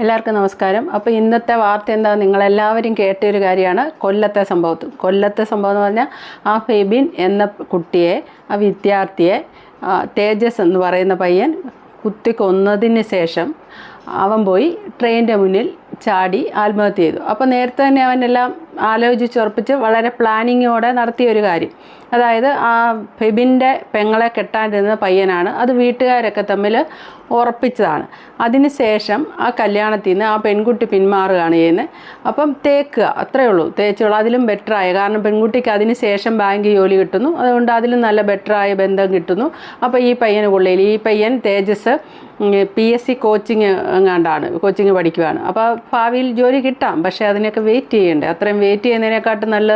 എല്ലാവർക്കും നമസ്കാരം. അപ്പോൾ ഇന്നത്തെ വാർത്ത എന്താ? നിങ്ങളെല്ലാവരും കേട്ടൊരു കാര്യമാണ് കൊല്ലത്തെ സംഭവത്തിൽ കൊല്ലത്തെ സംഭവം എന്ന് പറഞ്ഞാൽ ആ ഫെബിൻ എന്ന കുട്ടിയെ ആ വിദ്യാർത്ഥിയെ തേജസ് എന്ന് പറയുന്ന പയ്യൻ കുത്തിക്കൊന്നതിന് ശേഷം അവൻ പോയി ട്രെയിനിന്റെ മുന്നിൽ ചാടി ആത്മഹത്യ ചെയ്തു. അപ്പോൾ നേരത്തെ തന്നെ അവനെല്ലാം ആലോചിച്ചുറപ്പിച്ച് വളരെ പ്ലാനിങ്ങോടെ നടത്തിയ ഒരു കാര്യം. അതായത് ആ ഫെബിന്റെ പെങ്ങളെ കെട്ടാണ്ടിരുന്ന പയ്യനാണ്. അത് വീട്ടുകാരൊക്കെ തമ്മിൽ ഉറപ്പിച്ചതാണ്. അതിനുശേഷം ആ കല്യാണത്തിൽ നിന്ന് ആ പെൺകുട്ടി പിന്മാറുകയാണ് ചെയ്യുന്നത് അപ്പം തേക്കുക അത്രയേ ഉള്ളൂ. തേച്ചുള്ളൂ അതിലും ബെറ്ററായ കാരണം പെൺകുട്ടിക്ക് അതിന് ശേഷം ബാങ്ക് ജോലി കിട്ടുന്നു. അതുകൊണ്ട് അതിലും നല്ല ബെറ്ററായ ബന്ധം കിട്ടുന്നു. അപ്പോൾ ഈ പയ്യന് കൊള്ളയിൽ ഈ പയ്യൻ Tejas P S C coaching എങ്ങാണ്ടാണ് coaching പഠിക്കുവാണ്. അപ്പോൾ ഭാവിയിൽ ജോലി കിട്ടാം. പക്ഷേ അതിനൊക്കെ വെയിറ്റ് ചെയ്യണ്ടേ? അത്രയും വെയിറ്റ് ചെയ്യുന്നതിനെക്കാട്ടും നല്ല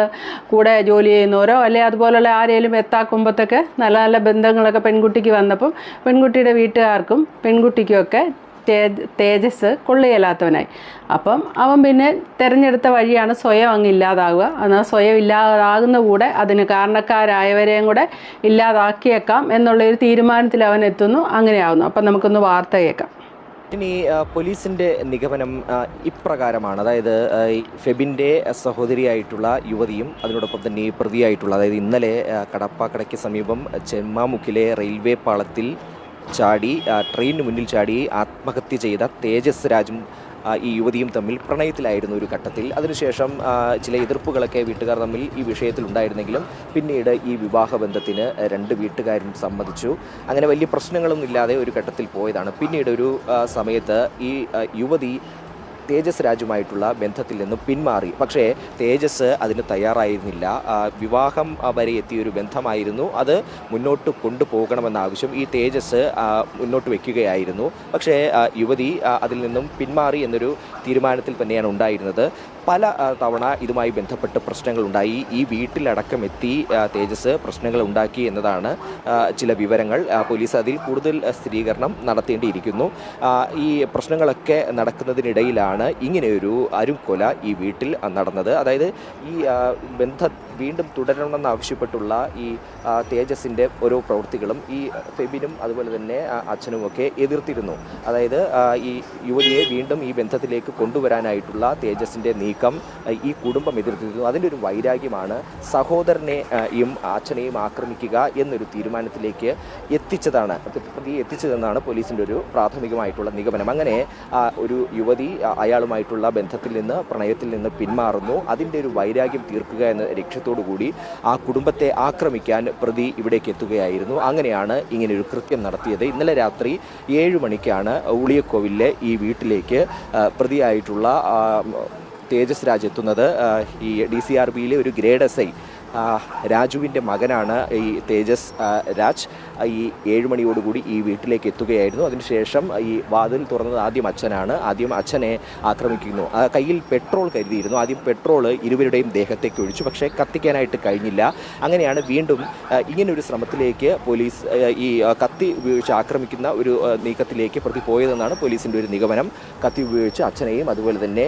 കൂടെ ജോലി ചെയ്യുന്നവരോ അല്ലെ അതുപോലുള്ള ആരെങ്കിലും എത്താക്കുമ്പോഴത്തേക്ക് നല്ല നല്ല ബന്ധങ്ങളൊക്കെ പെൺകുട്ടിക്ക് വന്നപ്പം പെൺകുട്ടിയുടെ വീട്ടുകാർക്കും പെൺകുട്ടിക്കുമൊക്കെ തേജ് തേജസ് കൊള്ളുകയില്ലാത്തവനായി. അപ്പം അവൻ പിന്നെ തിരഞ്ഞെടുത്ത വഴിയാണ് സ്വയം അങ്ങ് ഇല്ലാതാവുക. എന്നാൽ സ്വയം ഇല്ലാതാകുന്ന കൂടെ അതിന് കാരണക്കാരായവരെയും കൂടെ ഇല്ലാതാക്കിയേക്കാം എന്നുള്ളൊരു തീരുമാനത്തിൽ അവൻ എത്തുന്നു. അങ്ങനെയാവുന്നു. അപ്പം നമുക്കൊന്ന് വാർത്ത കേൾക്കാം. ഇനി പോലീസിന്റെ നിഗമനം ഇപ്രകാരമാണ്. അതായത് ഫെബിന്റെ സഹോദരിയായിട്ടുള്ള യുവതിയും അതിനോടൊപ്പം തന്നെ പ്രതിയായിട്ടുള്ള അതായത് ഇന്നലെ കടപ്പാക്കടയ്ക്ക് സമീപം ചെമ്മാമുക്കിലെ റെയിൽവേ പാളത്തിൽ ചാടി ട്രെയിനിന് മുന്നിൽ ചാടി ആത്മഹത്യ ചെയ്ത തേജസ് രാജും ഈ യുവതിയും തമ്മിൽ പ്രണയത്തിലായിരുന്നു ഒരു ഘട്ടത്തിൽ. അതിനുശേഷം ചില എതിർപ്പുകളൊക്കെ വീട്ടുകാർ തമ്മിൽ ഈ വിഷയത്തിൽ ഉണ്ടായിരുന്നെങ്കിലും പിന്നീട് ഈ വിവാഹ ബന്ധത്തിന് രണ്ട് വീട്ടുകാരും സമ്മതിച്ചു. അങ്ങനെ വലിയ പ്രശ്നങ്ങളൊന്നും ഇല്ലാതെ ഒരു ഘട്ടത്തിൽ പോയതാണ്. പിന്നീട് ഒരു സമയത്ത് ഈ യുവതി തേജസ് രാജുമായിട്ടുള്ള ബന്ധത്തിൽ നിന്നും പിന്മാറി. പക്ഷേ തേജസ് അതിന് തയ്യാറായിരുന്നില്ല. വിവാഹം വരെ എത്തിയൊരു ബന്ധമായിരുന്നു. അത് മുന്നോട്ട് കൊണ്ടുപോകണമെന്ന ആവശ്യം ഈ തേജസ് മുന്നോട്ട് വെക്കുകയായിരുന്നു. പക്ഷേ യുവതി അതിൽ നിന്നും പിന്മാറി എന്നൊരു തീരുമാനത്തിൽ തന്നെയാണ് ഉണ്ടായിരുന്നത്. പല തവണ ഇതുമായി ബന്ധപ്പെട്ട് പ്രശ്നങ്ങളുണ്ടായി ഈ വീട്ടിലടക്കം എത്തി തേജസ് പ്രശ്നങ്ങൾ ഉണ്ടാക്കി എന്നതാണ് ചില വിവരങ്ങൾ. പോലീസ് അതിൽ കൂടുതൽ സ്ഥിരീകരണം നടത്തേണ്ടിയിരിക്കുന്നു. ഈ പ്രശ്നങ്ങളൊക്കെ നടക്കുന്നതിനിടയിലാണ് ഇങ്ങനെയൊരു അരുംകൊല ഈ വീട്ടിൽ നടന്നത്. അതായത് ഈ ബന്ധ വീണ്ടും തുടരണമെന്ന് ആവശ്യപ്പെട്ടുള്ള ഈ തേജസിന്റെ ഓരോ പ്രവൃത്തികളും ഈ ഫെബിനും അതുപോലെ തന്നെ അച്ഛനുമൊക്കെ എതിർത്തിരുന്നു. അതായത് ഈ യുവതിയെ വീണ്ടും ഈ ബന്ധത്തിലേക്ക് കൊണ്ടുവരാനായിട്ടുള്ള തേജസിന്റെ നീക്കം ഈ കുടുംബം എതിർത്തിരുന്നു. അതിന്റെ ഒരു വൈരാഗ്യമാണ് സഹോദരനെ ആ, യും അച്ഛനെയും ആക്രമിക്കുക എന്നൊരു തീരുമാനത്തിലേക്ക് എത്തിച്ചതാണ് പ്രതി എത്തിച്ചതെന്നാണ് പോലീസിന്റെ ഒരു പ്രാഥമികമായിട്ടുള്ള നിഗമനം. അങ്ങനെ ഒരു യുവതി അയാളുമായിട്ടുള്ള ബന്ധത്തിൽ നിന്ന് പ്രണയത്തിൽ നിന്ന് പിന്മാറുന്നു. അതിന്റെ ഒരു വൈരാഗ്യം തീർക്കുക എന്ന ലക്ഷ്യത്തോടു കൂടി ആ കുടുംബത്തെ ആക്രമിക്കാൻ പ്രതി ഇവിടേക്ക് എത്തുകയായിരുന്നു. അങ്ങനെയാണ് ഇങ്ങനെ ഒരു കൃത്യം നടത്തിയത്. ഇന്നലെ രാത്രി ഏഴ് മണിക്കാണ് ഉളിയക്കോവിലെ ഈ വീട്ടിലേക്ക് പ്രതിയായിട്ടുള്ള തേജസ് രാജ് എത്തുന്നത്. ഈ ഡി സി ആർ ബിയിലെ ഒരു ഗ്രേഡ് എസ് ഐ രാജുവിന്റെ മകനാണ് ഈ തേജസ് രാജ്. ഈ ഏഴ് മണിയോടുകൂടി ഈ വീട്ടിലേക്ക് എത്തുകയായിരുന്നു. അതിനുശേഷം ഈ വാതിൽ തുറന്നത് ആദ്യം അച്ഛനാണ്. ആദ്യം അച്ഛനെ ആക്രമിക്കുന്നു. കയ്യിൽ പെട്രോൾ കരുതിയിരുന്നു. ആദ്യം പെട്രോൾ ഇരുവരുടെയും ദേഹത്തേക്ക് ഒഴിച്ചു. പക്ഷേ കത്തിക്കാനായിട്ട് കഴിഞ്ഞില്ല. അങ്ങനെയാണ് വീണ്ടും ഇങ്ങനൊരു ശ്രമത്തിലേക്ക് പോലീസ് ഈ കത്തി ഉപയോഗിച്ച് ആക്രമിക്കുന്ന ഒരു നീക്കത്തിലേക്ക് പ്രതി പോയതെന്നാണ് പോലീസിന്റെ ഒരു നിഗമനം. കത്തി ഉപയോഗിച്ച് അച്ഛനെയും അതുപോലെ തന്നെ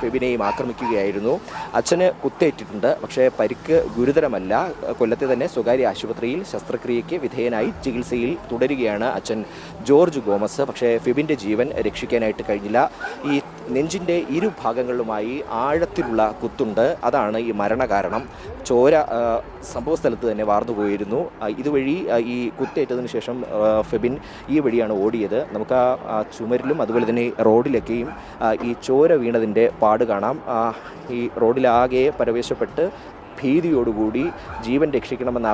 ഫെബിനെയും ആക്രമിക്കുകയായിരുന്നു. അച്ഛന് കുത്തേറ്റിട്ടുണ്ട്. പക്ഷേ പരിക്ക് ഗുരുതരമല്ല. കൊല്ലത്തെ തന്നെ സ്വകാര്യ ആശുപത്രിയിൽ ശസ്ത്രക്രിയയ്ക്ക് വിധേയനായി ചികിത്സയിൽ തുടരുകയാണ് അച്ഛൻ ജോർജ് ഗോമസ്. പക്ഷേ ഫിബിന്റെ ജീവൻ രക്ഷിക്കാനായിട്ട് കഴിഞ്ഞില്ല. ഈ നെഞ്ചിന്റെ ഇരു ഭാഗങ്ങളിലുമായി ആഴത്തിലുള്ള കുത്തുണ്ട്. അതാണ് ഈ മരണകാരണം. ചോര സംഭവസ്ഥലത്ത് സംഭവ സ്ഥലത്ത് തന്നെ വാർന്നു പോയിരുന്നു. ഇതുവഴി ഈ കുത്തേറ്റതിന് ശേഷം ഫെബിൻ ഈ വഴിയാണ് ഓടിയത്. നമുക്ക് ആ ചുമരിലും അതുപോലെ തന്നെ റോഡിലൊക്കെയും ഈ ചോര വീണതിന്റെ പാട് കാണാം. ഈ റോഡിലാകെ പരവേശപ്പെട്ട് ഭീതിയോടുകൂടി ജീവൻ രക്ഷിക്കണമെന്ന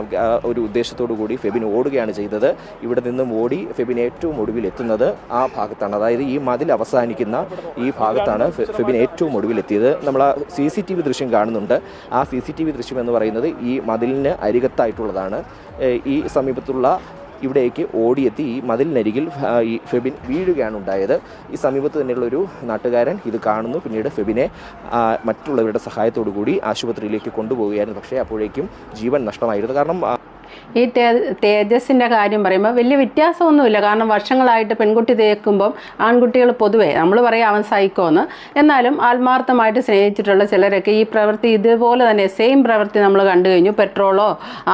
ഒരു ഉദ്ദേശത്തോടു കൂടി ഫെബിൻ ഓടുകയാണ് ചെയ്തത്. ഇവിടെ നിന്നും ഓടി ഫെബിൻ ഏറ്റവും ഒടുവിൽ എത്തുന്നത് ആ ഭാഗത്താണ്. അതായത് ഈ മതിൽ അവസാനിക്കുന്ന ഈ ഭാഗത്താണ് ഫെബിൻ ഏറ്റവും ഒടുവിൽ എത്തിയത്. നമ്മൾ ആ സി സി ടി വി ദൃശ്യം കാണുന്നുണ്ട്. ആ സി സി ടി വി ദൃശ്യം എന്ന് പറയുന്നത് ഈ മതിലിന് അരികത്തായിട്ടുള്ളതാണ്. ഈ സമീപത്തുള്ള ഇവിടേക്ക് ഓടിയെത്തി ഈ മതിലിനരികിൽ ഈ ഫെബിൻ വീഴുകയാണ് ഉണ്ടായത് ഈ സമീപത്ത് തന്നെയുള്ളൊരു നാട്ടുകാരൻ ഇത് കാണുന്നു. പിന്നീട് ഫെബിനെ മറ്റുള്ളവരുടെ സഹായത്തോടു കൂടി ആശുപത്രിയിലേക്ക് കൊണ്ടുപോവുകയായിരുന്നു. പക്ഷേ അപ്പോഴേക്കും ജീവൻ നഷ്ടമായിരുന്നു. കാരണം ഈ തേ തേജസ്സിന്റെ കാര്യം പറയുമ്പോൾ വലിയ വ്യത്യാസമൊന്നുമില്ല. കാരണം വർഷങ്ങളായിട്ട് പെൺകുട്ടി തേക്കുമ്പം ആൺകുട്ടികൾ പൊതുവേ നമ്മൾ പറയും അവൻ സൈക്കോന്ന്. എന്നാലും ആത്മാർത്ഥമായിട്ട് സ്നേഹിച്ചിട്ടുള്ള ചിലരൊക്കെ ഈ പ്രവൃത്തി ഇതുപോലെ തന്നെ സെയിം പ്രവൃത്തി നമ്മൾ കണ്ടു കഴിഞ്ഞു. പെട്രോളോ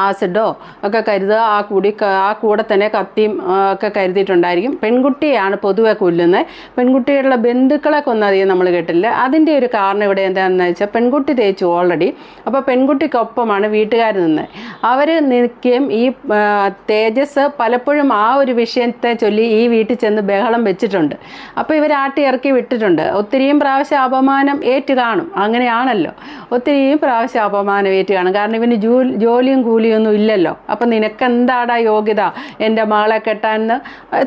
ആസിഡോ ഒക്കെ കരുതുക ആ കൂടി ആ കൂടെ തന്നെ കത്തിയും ഒക്കെ കരുതിയിട്ടുണ്ടായിരിക്കും. പെൺകുട്ടിയാണ് പൊതുവെ കൊല്ലുന്നത്. പെൺകുട്ടികളുടെ ബന്ധുക്കളെ കൊന്നധികം നമ്മൾ കേട്ടില്ല. അതിന്റെ ഒരു കാരണം ഇവിടെ എന്താണെന്ന് വെച്ചാൽ പെൺകുട്ടി തേച്ചു ഓൾറെഡി അപ്പോൾ പെൺകുട്ടിക്കൊപ്പമാണ് വീട്ടുകാർ നിന്ന്. അവർ നിൽക്കുകയും ഈ തേജസ് പലപ്പോഴും ആ ഒരു വിഷയത്തെ ചൊല്ലി ഈ വീട്ടിൽ ചെന്ന് ബഹളം വെച്ചിട്ടുണ്ട്. അപ്പോൾ ഇവർ ആട്ടി ഇറക്കി വിട്ടിട്ടുണ്ട്. ഒത്തിരിയും പ്രാവശ്യം അപമാനം ഏറ്റ് കാണും. അങ്ങനെയാണല്ലോ. ഒത്തിരിയും പ്രാവശ്യം അപമാനം ഏറ്റ് കാണും. കാരണം ഇവന് ജോലിയും കൂലിയൊന്നും ഇല്ലല്ലോ. അപ്പം നിനക്കെന്താടാ യോഗ്യത? എന്റെ മകളെ കെട്ടാനെന്ന്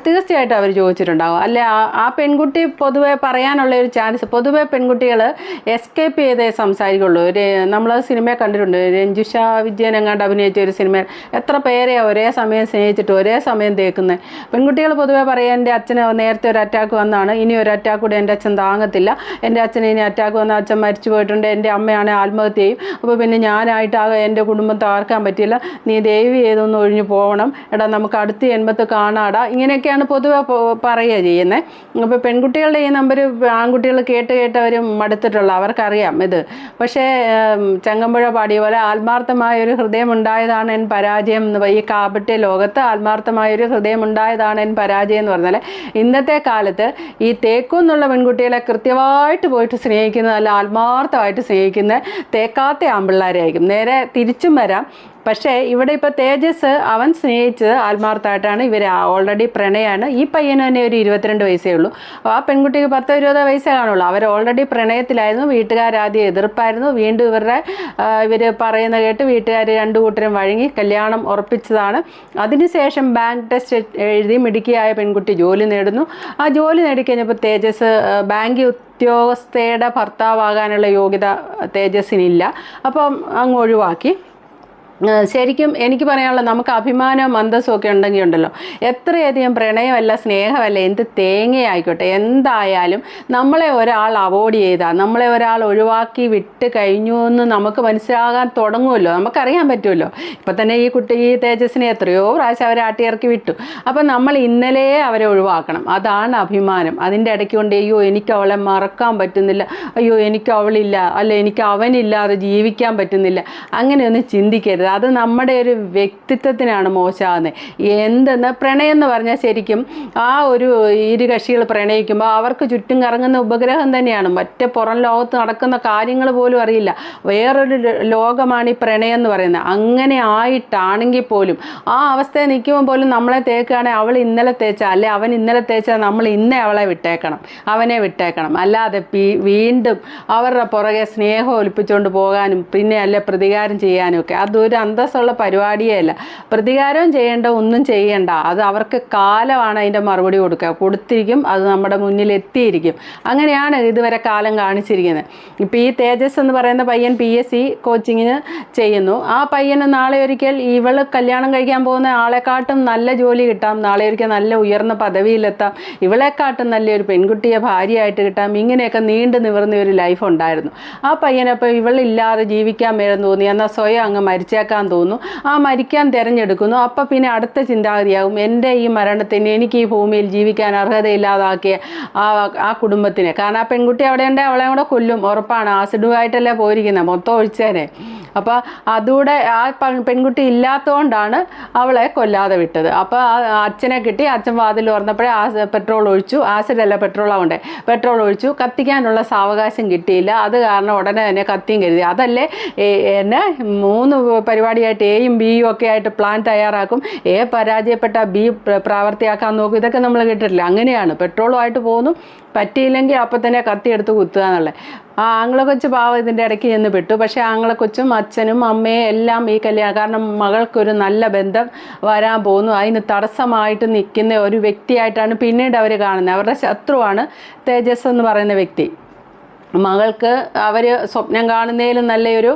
തീർച്ചയായിട്ടും അവർ ചോദിച്ചിട്ടുണ്ടാവും. അല്ലെ ആ- പെൺകുട്ടി പൊതുവെ പറയാനുള്ള ഒരു ചാൻസ് പൊതുവെ പെൺകുട്ടികൾ എസ്കേപ്പ് ചെയ്തേ സംസാരിക്കുള്ളൂ. ഒരു നമ്മൾ സിനിമയെ കണ്ടിട്ടുണ്ട്. രഞ്ജുഷ വിജയൻ എങ്ങാണ്ട് അഭിനയിച്ച ഒരു സിനിമ എത്ര പേരെയാണ് ഒരേ സമയം സ്നേഹിച്ചിട്ട് ഒരേ സമയം തേക്കുന്നത് പെൺകുട്ടികൾ പൊതുവെ പറയുക എന്റെ അച്ഛന് നേരത്തെ ഒരു അറ്റാക്ക് വന്നാണ്. ഇനി ഒരു അറ്റാക്ക് കൂടെ എന്റെ അച്ഛൻ താങ്ങത്തില്ല. എന്റെ അച്ഛന് ഇനി അറ്റാക്ക് വന്ന അച്ഛൻ മരിച്ചു പോയിട്ടുണ്ട്. എന്റെ അമ്മയാണ് ആത്മഹത്യ ചെയ്യും. അപ്പോൾ പിന്നെ ഞാനായിട്ടാകെ എന്റെ കുടുംബം താർക്കാൻ പറ്റില്ല. നീ ദയവ് ചെയ്തൊന്ന് ഒഴിഞ്ഞു പോകണം. എടാ നമുക്ക് അടുത്ത എൺപത്ത് കാണാടാ. ഇങ്ങനെയൊക്കെയാണ് പൊതുവെ പറയുക ചെയ്യുന്നത് അപ്പോൾ പെൺകുട്ടികളുടെ ഈ നമ്പർ ആൺകുട്ടികൾ കേട്ട് കേട്ട് അവർ മടുത്തിട്ടുള്ള അവർക്കറിയാം ഇത്. പക്ഷേ ചങ്ങമ്പുഴ പാടിയ പോലെ ആത്മാർത്ഥമായ ഒരു ഹൃദയം ഉണ്ടായതാണ് എൻ പരാജയം എന്ന് ഈ കാപട്യ ലോകത്ത് ആത്മാർത്ഥമായൊരു ഹൃദയം ഉണ്ടായതാണ് എൻ പരാജയം എന്ന് പറഞ്ഞാൽ ഇന്നത്തെ കാലത്ത് ഈ തേക്കു എന്നുള്ള പെൺകുട്ടികളെ കൃത്യമായിട്ട് പോയിട്ട് സ്നേഹിക്കുന്ന അല്ല ആത്മാർത്ഥമായിട്ട് സ്നേഹിക്കുന്ന തേക്കാത്ത ആൺപിള്ളേരായിരിക്കും നേരെ തിരിച്ചും വരാം. പക്ഷേ ഇവിടെ ഇപ്പോൾ തേജസ് അവൻ സ്നേഹിച്ചത് ആത്മാർത്ഥമായിട്ടാണ്. ഇവർ ഓൾറെഡി പ്രണയമാണ് ഈ പയ്യന് തന്നെ ഒരു ഇരുപത്തിരണ്ട് വയസ്സേ ഉള്ളൂ. ആ പെൺകുട്ടിക്ക് പത്തോ ഇരുപതോ വയസ്സേ കാണുള്ളൂ. അവർ ഓൾറെഡി പ്രണയത്തിലായിരുന്നു. വീട്ടുകാരാദ്യം എതിർപ്പായിരുന്നു. വീണ്ടും ഇവരുടെ ഇവർ പറയുന്ന കേട്ട് വീട്ടുകാർ രണ്ടു കൂട്ടരും വഴങ്ങി കല്യാണം ഉറപ്പിച്ചതാണ്. അതിനുശേഷം ബാങ്ക് ടെസ്റ്റ് എഴുതി മിടുക്കിയായ പെൺകുട്ടി ജോലി നേടുന്നു. ആ ജോലി നേടിക്കഴിഞ്ഞപ്പോൾ തേജസ് ബാങ്ക് ഉദ്യോഗസ്ഥയുടെ ഭർത്താവാകാനുള്ള യോഗ്യത തേജസ്സിനില്ല. അപ്പം അങ്ങ് ഒഴിവാക്കി. ശരിക്കും എനിക്ക് പറയാനുള്ള നമുക്ക് അഭിമാനവും അന്തസ്സും ഒക്കെ ഉണ്ടെങ്കിൽ ഉണ്ടല്ലോ. എത്രയധികം പ്രണയമല്ല സ്നേഹമല്ല എന്ത് തേങ്ങയായിക്കോട്ടെ എന്തായാലും നമ്മളെ ഒരാൾ അവോയ്ഡ് ചെയ്താൽ നമ്മളെ ഒരാൾ ഒഴിവാക്കി വിട്ട് കഴിഞ്ഞു എന്ന് നമുക്ക് മനസ്സിലാകാൻ തുടങ്ങുമല്ലോ. നമുക്കറിയാൻ പറ്റുമല്ലോ. ഇപ്പം തന്നെ ഈ കുട്ടി ഈ തേജസ്സിനെ എത്രയോ പ്രാവശ്യം അവരെ ആട്ടിയിറക്കി വിട്ടു. അപ്പം നമ്മൾ ഇന്നലെ അവരെ ഒഴിവാക്കണം. അതാണ് അഭിമാനം. അതിന്റെ ഇടയ്ക്ക് കൊണ്ട് അയ്യോ എനിക്ക് അവളെ മറക്കാൻ പറ്റുന്നില്ല. അയ്യോ എനിക്ക് അവളില്ല. അല്ല എനിക്ക് അവനില്ലാതെ ജീവിക്കാൻ പറ്റുന്നില്ല. അങ്ങനെയൊന്നും ചിന്തിക്കരുത്. അത് നമ്മുടെ ഒരു വ്യക്തിത്വത്തിനാണ് മോശമാകുന്നത് എന്തെന്ന് പ്രണയം എന്ന് പറഞ്ഞാൽ ശരിക്കും ആ ഒരു ഇരു കക്ഷികൾ പ്രണയിക്കുമ്പോൾ അവർക്ക് ചുറ്റും കറങ്ങുന്ന ഉപഗ്രഹം തന്നെയാണ്. മറ്റേ പുറം ലോകത്ത് നടക്കുന്ന കാര്യങ്ങൾ പോലും അറിയില്ല. വേറൊരു ലോകമാണ് ഈ പ്രണയം എന്ന് പറയുന്നത് അങ്ങനെ ആയിട്ടാണെങ്കിൽ പോലും ആ അവസ്ഥയിൽ നിൽക്കുമ്പോൾ പോലും നമ്മളെ തേക്കുകയാണെങ്കിൽ അവൾ ഇന്നലെ തേച്ചാൽ അല്ലെ അവൻ ഇന്നലെ തേച്ചാൽ നമ്മൾ ഇന്നേ അവളെ വിട്ടേക്കണം അവനെ വിട്ടേക്കണം. അല്ലാതെ വീണ്ടും അവരുടെ പുറകെ സ്നേഹം ഒലിപ്പിച്ചുകൊണ്ട് പോകാനും പിന്നെ അല്ലെ പ്രതികാരം ചെയ്യാനും ഒക്കെ. അതൊരു അന്തസ്സുള്ള പരിപാടിയേ അല്ല പ്രതികാരവും ചെയ്യേണ്ട ഒന്നും ചെയ്യേണ്ട. അത് അവർക്ക് കാലമാണ് അതിന്റെ മറുപടി കൊടുക്കുക. കൊടുത്തിരിക്കും അത് നമ്മുടെ മുന്നിൽ എത്തിയിരിക്കും. അങ്ങനെയാണ് ഇതുവരെ കാലം കാണിച്ചിരിക്കുന്നത്. ഇപ്പം ഈ തേജസ് എന്ന് പറയുന്ന പയ്യൻ പി എസ് സി കോച്ചിങ്ങിന് ചെയ്യുന്നു. ആ പയ്യന് നാളെ ഒരിക്കൽ ഇവൾ കല്യാണം കഴിക്കാൻ പോകുന്ന ആളെക്കാട്ടും നല്ല ജോലി കിട്ടാം. നാളെ ഒരിക്കൽ നല്ല ഉയർന്ന പദവിയിലെത്താം. ഇവളെക്കാട്ടും നല്ലൊരു പെൺകുട്ടിയെ ഭാര്യയായിട്ട് കിട്ടാം. ഇങ്ങനെയൊക്കെ നീണ്ടു നിവർന്ന ഒരു ലൈഫ് ഉണ്ടായിരുന്നു. ആ പയ്യനപ്പോൾ ഇവളില്ലാതെ ജീവിക്കാൻ മേലെന്ന് തോന്നി. എന്നാൽ സ്വയം അങ്ങ് മരിച്ചേക്കാൻ തോന്നുന്നു. ആ മരിക്കാൻ തിരഞ്ഞെടുക്കുന്നു. അപ്പം പിന്നെ അടുത്ത ചിന്താഗതിയാകും. എന്റെ ഈ മരണത്തിന് എനിക്ക് ഈ ഭൂമിയിൽ ജീവിക്കാൻ അർഹതയില്ലാതാക്കിയ ആ ആ കുടുംബത്തിന്. കാരണം ആ പെൺകുട്ടി അവിടെ ഉണ്ടെങ്കിൽ അവളെ കൂടെ കൊല്ലും. ഉറപ്പാണ്. ആസിഡുമായിട്ടല്ലേ പോയിരിക്കുന്നത് മൊത്തം ഒഴിച്ചേനെ. അപ്പോൾ അതുകൂടെ ആ പെൺകുട്ടി ഇല്ലാത്തതുകൊണ്ടാണ് അവളെ കൊല്ലാതെ വിട്ടത്. അപ്പോൾ അച്ഛനെ കിട്ടി. അച്ഛൻ വാതിൽ തുറന്നപ്പോഴേ ആ പെട്രോൾ ഒഴിച്ചു. ആസിഡല്ല പെട്രോൾ ആവണ്ടേ പെട്രോൾ ഒഴിച്ചു. കത്തിക്കാനുള്ള സാവകാശം കിട്ടിയില്ല. അത് കാരണം ഉടനെ തന്നെ കത്തിയും കരുതി. അതല്ലേ എന്നെ മൂന്ന് പരിപാടിയായിട്ട് എയും ബിയും ഒക്കെ ആയിട്ട് പ്ലാൻ തയ്യാറാക്കും. എ പരാജയപ്പെട്ട ബി പ്ര- പ്രാവർത്തിയാക്കാൻ നോക്കും. ഇതൊക്കെ നമ്മൾ കേട്ടിട്ടില്ല. അങ്ങനെയാണ്. പെട്രോളുമായിട്ട് പോകുന്നു. പറ്റിയില്ലെങ്കിൽ അപ്പം തന്നെ കത്തിയെടുത്ത് കുത്തുക എന്നുള്ളത്. ആ ആങ്ങളെ കൊച്ചു പാവം ഇതിന്റെ ഇടയ്ക്ക് ചെന്ന് പെട്ടു. പക്ഷേ ആങ്ങളെ കൊച്ചും അച്ഛനും അമ്മയും എല്ലാം ഈ കല്യാണം കാരണം മകൾക്കൊരു നല്ല ബന്ധം വരാൻ പോകുന്നു. അതിന് തടസ്സമായിട്ട് നിൽക്കുന്ന ഒരു വ്യക്തിയായിട്ടാണ് പിന്നീട് അവർ കാണുന്നത്. അവരുടെ ശത്രുവാണ് തേജസ് എന്ന് പറയുന്ന വ്യക്തി. മകൾക്ക് അവർ സ്വപ്നം കാണുന്നതിലും നല്ലൊരു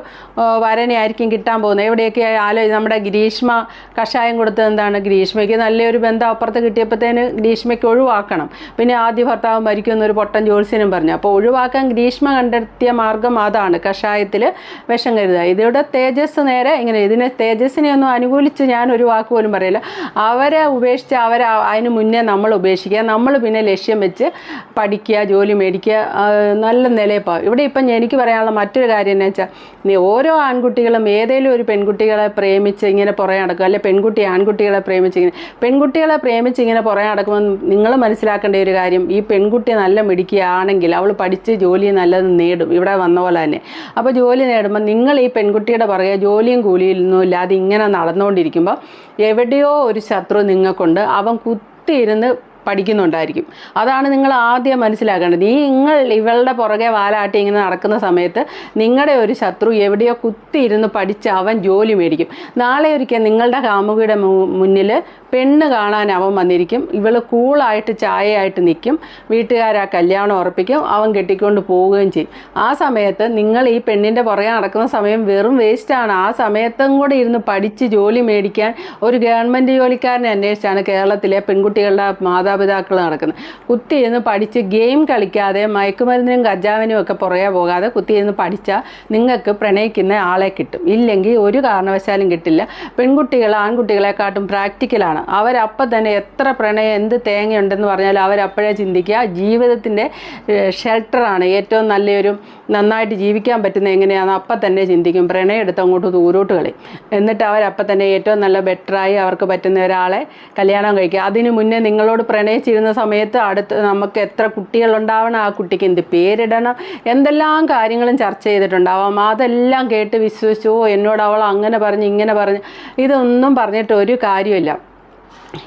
വരനെയായിരിക്കും കിട്ടാൻ പോകുന്നത്. എവിടെയൊക്കെ ആലോചിച്ച് നമ്മുടെ ഗ്രീഷ്മ കഷായം കൊടുത്തത് എന്താണ് ഗ്രീഷ്മയ്ക്ക്? നല്ലൊരു ബന്ധം അപ്പുറത്ത് കിട്ടിയപ്പോഴത്തേന് ഗ്രീഷ്മയ്ക്ക് ഒഴിവാക്കണം. പിന്നെ ആദ്യ ഭർത്താവ് മരിക്കുമെന്നൊരു പൊട്ടൻ ജോത്സ്യനും പറഞ്ഞു. അപ്പോൾ ഒഴിവാക്കാൻ ഗ്രീഷ്മ കണ്ടെത്തിയ മാർഗം അതാണ്. കഷായത്തിൽ വിഷം കരുതുക. ഇതിവിടെ തേജസ് നേരെ ഇങ്ങനെ ഇതിനെ തേജസ്സിനെ ഒന്നും അനുകൂലിച്ച് ഞാൻ ഒരു വാക്ക് പോലും പറയില്ല. അവരെ ഉപേക്ഷിച്ച് അവരെ അതിന് മുന്നേ നമ്മൾ ഉപേക്ഷിക്കുക. നമ്മൾ പിന്നെ ലക്ഷ്യം വെച്ച് പഠിക്കുക ജോലി മേടിക്കുക നല്ല നിലയിൽ ഇവിടെ ഇപ്പം എനിക്ക് പറയാനുള്ള മറ്റൊരു കാര്യം എന്ന് വെച്ചാൽ നീ ഓരോ ആൺകുട്ടികളും ഏതെങ്കിലും ഒരു പെൺകുട്ടികളെ പ്രേമിച്ച് ഇങ്ങനെ പുറകെ നടക്കും. അല്ലെ പെൺകുട്ടി ആൺകുട്ടികളെ പ്രേമിച്ച് ഇങ്ങനെ. പെൺകുട്ടികളെ പ്രേമിച്ച് ഇങ്ങനെ പുറകെ നടക്കുമ്പോൾ നിങ്ങൾ മനസ്സിലാക്കേണ്ട ഒരു കാര്യം ഈ പെൺകുട്ടി നല്ല മിടിക്കുകയാണെങ്കിൽ അവൾ പഠിച്ച് ജോലി നല്ലത് നേടും. ഇവിടെ വന്ന പോലെ തന്നെ. അപ്പോൾ ജോലി നേടുമ്പോൾ നിങ്ങൾ ഈ പെൺകുട്ടിയുടെ പുറകെ ജോലിയും കൂലിയൊന്നും ഇല്ലാതെ ഇങ്ങനെ നടന്നുകൊണ്ടിരിക്കുമ്പോൾ എവിടെയോ ഒരു ശത്രു നിങ്ങൾക്കുണ്ട്. അവൻ കുത്തിയിരുന്ന് പഠിക്കുന്നുണ്ടായിരിക്കും. അതാണ് നിങ്ങൾ ആദ്യം മനസ്സിലാക്കേണ്ടത്. ഈ നിങ്ങൾ ഇവളുടെ പുറകെ വാലാട്ടി ഇങ്ങനെ നടക്കുന്ന സമയത്ത് നിങ്ങളുടെ ഒരു ശത്രു എവിടെയോ കുത്തിയിരുന്ന് പഠിച്ച് അവൻ ജോലി മേടിക്കും. നാളെ ഒരിക്കൽ നിങ്ങളുടെ കാമുകിയുടെ മുന്നിൽ പെണ്ണ് കാണാൻ അവൻ വന്നിരിക്കും. ഇവൾ കൂളായിട്ട് ചായയായിട്ട് നിൽക്കും വീട്ടുകാർ ആ കല്യാണം ഉറപ്പിക്കും. അവൻ കെട്ടിക്കൊണ്ട് പോവുകയും ചെയ്യും. ആ സമയത്ത് നിങ്ങൾ ഈ പെണ്ണിന്റെ പുറകെ നടക്കുന്ന സമയം വെറും വേസ്റ്റാണ് ആ സമയത്തും കൂടെ ഇരുന്ന് പഠിച്ച് ജോലി മേടിക്കാൻ ഒരു ഗവൺമെന്റ് ജോലിക്കാരനെ അന്വേഷിച്ചാണ് കേരളത്തിലെ പെൺകുട്ടികളുടെ മാതാപിതാക്കൾ നടക്കുന്നത് കുത്തിയിരുന്ന് പഠിച്ച് ഗെയിം കളിക്കാതെ മയക്കുമരുന്നിനും കഞ്ചാവിനും ഒക്കെ പുറകെ പോകാതെ കുത്തിയിരുന്ന് പഠിച്ചാൽ നിങ്ങൾക്ക് പ്രണയിക്കുന്ന ആളെ കിട്ടും. ഇല്ലെങ്കിൽ ഒരു കാരണവശാലും കിട്ടില്ല. പെൺകുട്ടികൾ ആൺകുട്ടികളെക്കാട്ടും പ്രാക്ടിക്കലാണ് അവരപ്പം തന്നെ എത്ര പ്രണയം എന്ത് തേങ്ങയുണ്ടെന്ന് പറഞ്ഞാൽ അവരപ്പോഴേ ചിന്തിക്കുക. ജീവിതത്തിന്റെ ഷെൽട്ടറാണ് ഏറ്റവും നല്ലൊരു നന്നായിട്ട് ജീവിക്കാൻ പറ്റുന്ന എങ്ങനെയാണ് അപ്പം തന്നെ ചിന്തിക്കും. പ്രണയം എടുത്ത് അങ്ങോട്ട് ദൂരോട്ട് കളി. എന്നിട്ട് അവരപ്പം തന്നെ ഏറ്റവും നല്ല ബെറ്ററായി അവർക്ക് പറ്റുന്ന ഒരാളെ കല്യാണം കഴിക്കുക. അതിനു മുന്നേ നിങ്ങളോട് പ്രണയിച്ചിരുന്ന സമയത്ത് അടുത്ത് നമുക്ക് എത്ര കുട്ടികളുണ്ടാവണം ആ കുട്ടിക്ക് എന്ത് പേരിടണം എന്തെല്ലാം കാര്യങ്ങളും ചർച്ച ചെയ്തിട്ടുണ്ടാവാം. അതെല്ലാം കേട്ട് വിശ്വസിച്ചു "ഓ, എന്നോട് അവൾ അങ്ങനെ പറഞ്ഞു ഇങ്ങനെ പറഞ്ഞു ഇതൊന്നും പറഞ്ഞിട്ട് ഒരു കാര്യമില്ല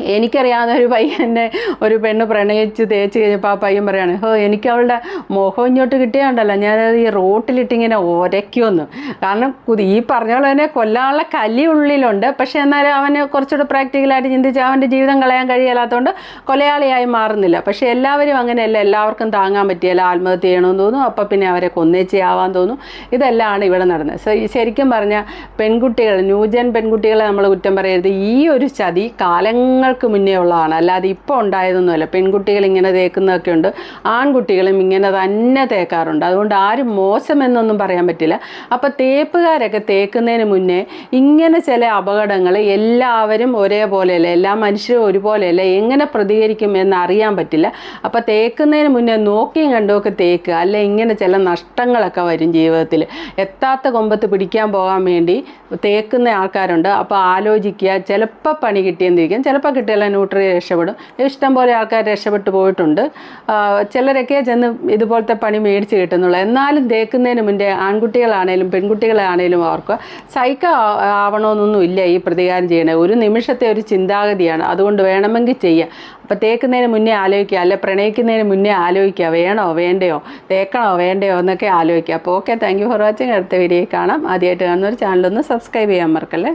എനിക്കറിയാവുന്ന ഒരു പയ്യനെ ഒരു പെണ്ണ് പ്രണയിച്ച് തേച്ച് കഴിഞ്ഞപ്പോൾ ആ പയ്യൻ പറയാണ് ഹോ എനിക്ക് അവളുടെ മുഖം ഇങ്ങോട്ട് കിട്ടിയാണ്ടല്ലോ. ഞാനത് ഈ റോട്ടിലിട്ടിങ്ങനെ ഒരയ്ക്കുമെന്ന്. കാരണം ഈ പറഞ്ഞ പോലെ തന്നെ കൊല്ലാനുള്ള കലി ഉള്ളിലുണ്ട്. പക്ഷേ എന്നാലും അവന് കുറച്ചുകൂടെ പ്രാക്ടിക്കലായിട്ട് ചിന്തിച്ച് അവന്റെ ജീവിതം കളയാൻ കഴിയാത്തതുകൊണ്ട് കൊലയാളിയായി മാറുന്നില്ല. പക്ഷേ എല്ലാവരും അങ്ങനെയല്ല. എല്ലാവർക്കും താങ്ങാൻ പറ്റിയല്ല. ആത്മഹത്യ ചെയ്യണമെന്ന് തോന്നും. അപ്പം പിന്നെ അവരെ കൊന്നേച്ച് ആവാൻ തോന്നും. ഇതെല്ലാമാണ് ഇവിടെ നടന്നത്. സോ ശരിക്കും പറഞ്ഞാൽ പെൺകുട്ടികൾ ന്യൂജൻ പെൺകുട്ടികളെ നമ്മൾ കുറ്റം പറയരുത്. ഈ ഒരു ചതി കാലങ്ങൾക്ക് മുന്നേ ഉള്ളതാണ്. അല്ലാതെ ഇപ്പോൾ ഉണ്ടായതൊന്നുമല്ല. പെൺകുട്ടികൾ ഇങ്ങനെ തേക്കുന്നതൊക്കെ ഉണ്ട്. ആൺകുട്ടികളും ഇങ്ങനെ തന്നെ തേക്കാറുണ്ട്. അതുകൊണ്ട് ആരും മോശമെന്നൊന്നും പറയാൻ പറ്റില്ല. അപ്പോൾ തേപ്പുകാരൊക്കെ തേക്കുന്നതിന് മുന്നേ ഇങ്ങനെ ചില അപകടങ്ങൾ എല്ലാവരും ഒരേപോലെയല്ല എല്ലാ മനുഷ്യരും ഒരുപോലെയല്ല എങ്ങനെ പ്രതികരിക്കും എന്ന് അറിയാൻ പറ്റില്ല. അപ്പോൾ തേക്കുന്നതിന് മുന്നേ നോക്കിയും കണ്ടുമൊക്കെ തേക്കുക. അല്ലെ ഇങ്ങനെ ചില നഷ്ടങ്ങളൊക്കെ വരും ജീവിതത്തിൽ. എത്താത്ത കൊമ്പത്ത് പിടിക്കാൻ പോകാൻ വേണ്ടി തേക്കുന്ന ആൾക്കാരുണ്ട്. അപ്പോൾ ആലോചിക്കുക. ചിലപ്പോൾ പണി കിട്ടിയെന്നിരിക്കും. ചിലപ്പോൾ കിട്ടിയാൽ ന്യൂട്രി രക്ഷപ്പെടും. ഇഷ്ടം പോലെ ആൾക്കാർ രക്ഷപ്പെട്ടു പോയിട്ടുണ്ട്. ചിലരൊക്കെ ചെന്ന് ഇതുപോലത്തെ പണി മേടിച്ച് കിട്ടുന്നുള്ളൂ. എന്നാലും തേക്കുന്നതിന് മുന്നേ ആൺകുട്ടികളാണേലും പെൺകുട്ടികളാണേലും അവർക്ക് സൈക്ക ആവണമെന്നൊന്നും ഇല്ല ഈ പ്രതികാരം ചെയ്യണേ ഒരു നിമിഷത്തെ ഒരു ചിന്താഗതിയാണ്. അതുകൊണ്ട് വേണമെങ്കിൽ ചെയ്യാം. അപ്പോൾ തേക്കുന്നതിന് മുന്നേ ആലോചിക്കുക. അല്ലെ പ്രണയിക്കുന്നതിന് മുന്നേ ആലോചിക്കുക. വേണോ വേണ്ടയോ തേക്കണോ വേണ്ടയോ എന്നൊക്കെ ആലോചിക്കുക. അപ്പോൾ okay thank you for watching. അടുത്ത വീഡിയോയിൽ കാണാം. ആദ്യമായിട്ട് കാണുന്ന ഒരു ചാനലൊന്ന് സബ്സ്ക്രൈബ് ചെയ്യാൻ മറക്കല്ലേ?